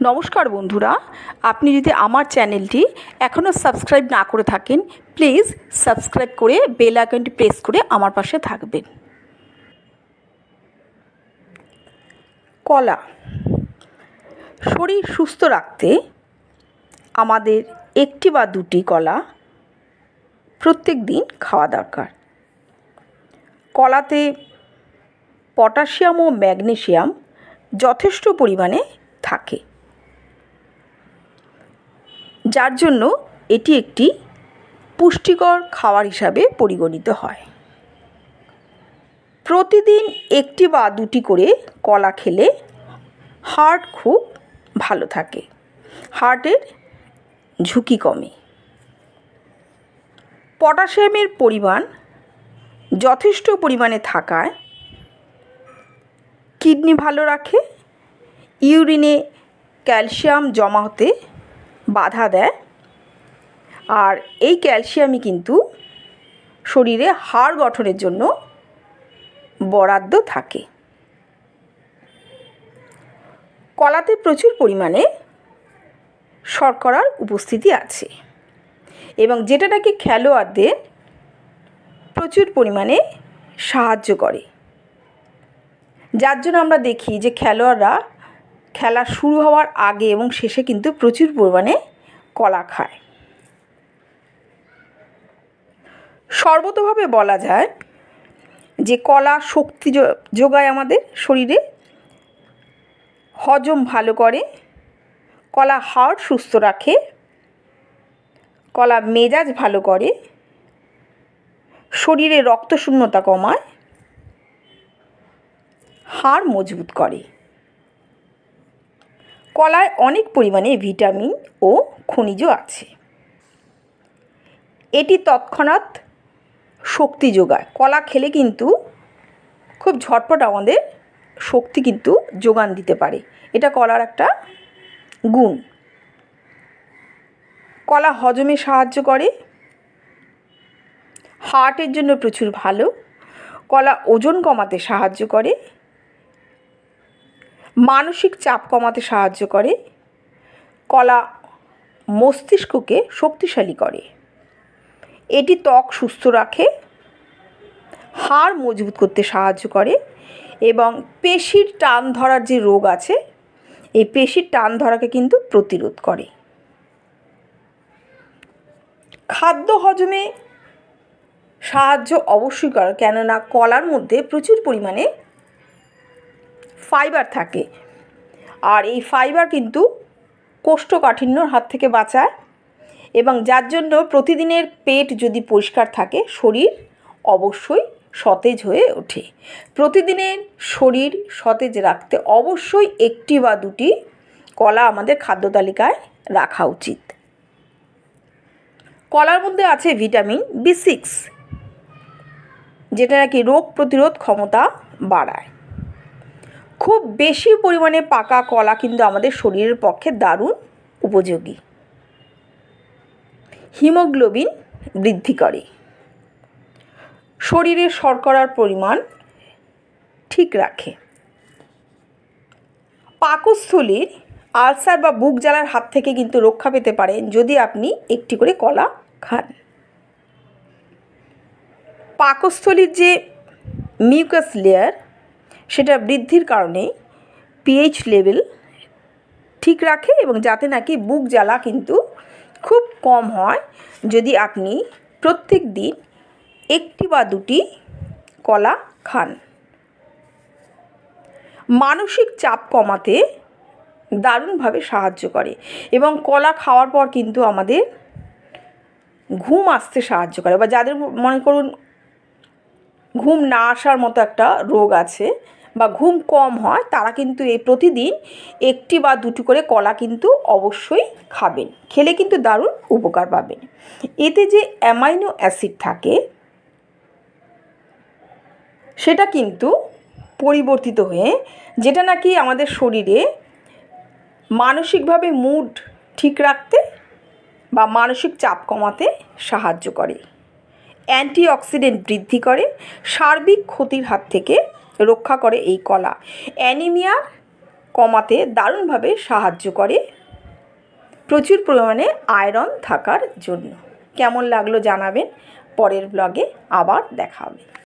নমস্কার বন্ধুরা, আপনি যদি আমার চ্যানেলটি এখনও সাবস্ক্রাইব না করে থাকেন, প্লিজ সাবস্ক্রাইব করে বেল আইকনটি প্রেস করে আমার পাশে থাকবেন। কলা, শরীর সুস্থ রাখতে আমাদের একটি বা দুটি কলা প্রত্যেক দিন খাওয়া দরকার। কলাতে পটাশিয়াম ও ম্যাগনেশিয়াম যথেষ্ট পরিমাণে থাকে। যার জন্য এটি একটি পুষ্টিকর খাবার হিসাবে পরিগণিত হয়। প্রতিদিন একটি বা দুটি করে কলা খেলে হার্ট খুব ভালো থাকে। হার্টের ঝুঁকি কমে। পটাশিয়ামের পরিমাণ যথেষ্ট পরিমাণে থাকায় কিডনি ভালো রাখে, ইউরিনে, ক্যালসিয়াম জমা হতে বাধা দেয়। আর এই ক্যালসিয়ামই কিন্তু শরীরে হাড় গঠনের জন্য বরাদ্দ থাকে। কলাতে প্রচুর পরিমাণে শর্করার উপস্থিতি আছে এবং যেটা নাকি খেলোয়াড়দের প্রচুর পরিমাণে সাহায্য করে। যার জন্য আমরা দেখি যে খেলোয়াড়রা খেলা শুরু হওয়ার আগে এবং শেষে কিন্তু প্রচুর পরিমাণে কলা খায়। সর্বতভাবে বলা যায় যে কলা শক্তি যোগায় আমাদের শরীরে, হজম ভালো করে, কলা হাড় সুস্থ রাখে, কলা মেজাজ ভালো করে, শরীরে রক্তশূন্যতা কমায়, হাড় মজবুত করে। কলায় অনেক পরিমাণে ভিটামিন ও খনিজ আছে। এটি তৎক্ষণাৎ শক্তি যোগায়। কলা খেলে কিন্তু খুব ঝটপট আমাদের শক্তি কিন্তু যোগান দিতে পারে। এটা কলার একটা গুণ। কলা হজমে সাহায্য করে, হার্টের জন্য প্রচুর ভালো। কলা ওজন কমাতে সাহায্য করে মানসিক চাপ কমাতে সাহায্য করে। কলা মস্তিষ্ককে শক্তিশালী করে। এটি ত্বক সুস্থ রাখে, হাড় মজবুত করতে সাহায্য করে এবং পেশির টান ধরার যে রোগ আছে, এই পেশির টান ধরাকে কিন্তু প্রতিরোধ করে। খাদ্য হজমে সাহায্য অবশ্যই করে, কেননা কলার মধ্যে প্রচুর পরিমাণে ফাইবার থাকে। আর এই ফাইবার কিন্তু কোষ্ঠকাঠিন্যর হাত থেকে বাঁচায় এবং যার জন্য প্রতিদিনের পেট যদি পরিষ্কার থাকে, শরীর অবশ্যই সতেজ হয়ে ওঠে। প্রতিদিনের শরীর সতেজ রাখতে অবশ্যই একটি বা দুটি কলা আমাদের খাদ্য তালিকায় রাখা উচিত। কলার মধ্যে আছে ভিটামিন বি সিক্স, যেটা নাকি রোগ প্রতিরোধ ক্ষমতা বাড়ায়। খুব বেশি পরিমাণে পাকা কলা কিন্তু আমাদের শরীরের পক্ষে দারুণ উপযোগী। হিমোগ্লোবিন বৃদ্ধি করে। শরীরে শর্করার পরিমাণ ঠিক রাখে। পাকস্থলীর আলসার বা বুক জ্বালার হাত থেকে কিন্তু রক্ষা পেতে পারেন যদি আপনি একটি করে কলা খান। পাকস্থলীর যে মিউকাস লেয়ার সেটা বৃদ্ধির কারণে পিএইচ লেভেল ঠিক রাখে এবং যাতে নাকি বুক জ্বালা কিন্তু খুব কম হয়। যদি আপনি প্রত্যেক দিন একটি বা দুটি কলা খান, মানসিক চাপ কমাতে দারুণভাবে সাহায্য করে এবং কলা খাওয়ার পর কিন্তু আমাদের ঘুম আসতে সাহায্য করে। বা যাদের মনে করুন ঘুম না আসার মতো একটা রোগ আছে বা ঘুম কম হয়, তারা কিন্তু এই প্রতিদিন একটি বা দুটি করে কলা কিন্তু অবশ্যই খাবেন। খেলে কিন্তু দারুণ উপকার পাবেন। এতে যে অ্যামাইনো অ্যাসিড থাকে, সেটা কিন্তু পরিবর্তিত হয়ে, যেটা নাকি আমাদের শরীরে মানসিকভাবে মুড ঠিক রাখতে বা মানসিক চাপ কমাতে সাহায্য করে। অ্যান্টিঅক্সিডেন্ট বৃদ্ধি করে, সার্বিক ক্ষতির হাত থেকে রক্ষা করে এই কলা। অ্যানিমিয়া কমাতে দারুণভাবে সাহায্য করে। প্রচুর পরিমাণে আয়রন থাকার জন্য। কেমন লাগল জানাবেন। পরের ব্লগে আবার দেখা হবে।